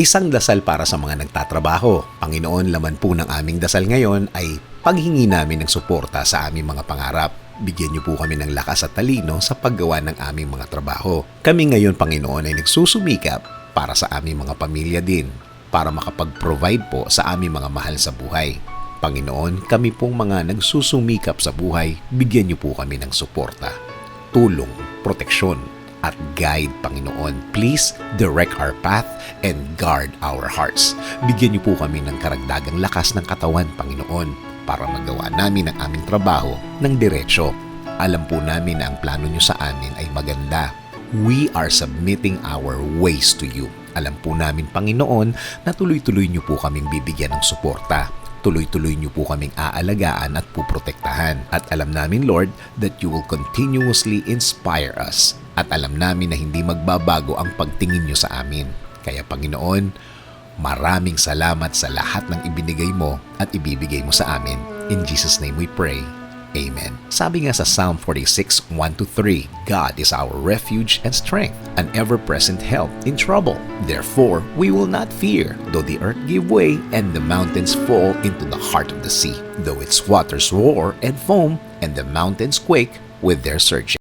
Isang dasal para sa mga nagtatrabaho. Panginoon, laman po ng aming dasal ngayon ay paghingi namin ng suporta sa aming mga pangarap. Bigyan niyo po kami ng lakas at talino sa paggawa ng aming mga trabaho. Kami ngayon, Panginoon, ay nagsusumikap para sa aming mga pamilya din, para makapag-provide po sa aming mga mahal sa buhay. Panginoon, kami pong mga nagsusumikap sa buhay, bigyan niyo po kami ng suporta, tulong, proteksyon, at guide, Panginoon. Please direct our path and guard our hearts. Bigyan niyo po kami ng karagdagang lakas ng katawan, Panginoon, para magawa namin ang aming trabaho ng diretsyo. Alam po namin na ang plano niyo sa amin ay maganda. We are submitting our ways to you. Alam po namin, Panginoon, na tuloy-tuloy niyo po kaming bibigyan ng suporta tuloy-tuloy niyo po kaming aalagaan at puprotektahan. At alam namin, Lord, that you will continuously inspire us. At alam namin na hindi magbabago ang pagtingin niyo sa amin. Kaya Panginoon, maraming salamat sa lahat ng ibinigay mo at ibibigay mo sa amin. In Jesus' name we pray. Amen. Sabi nga sa Psalm 46, 1-3, God is our refuge and strength, an ever-present help in trouble. Therefore, we will not fear, though the earth give way and the mountains fall into the heart of the sea, though its waters roar and foam and the mountains quake with their surging.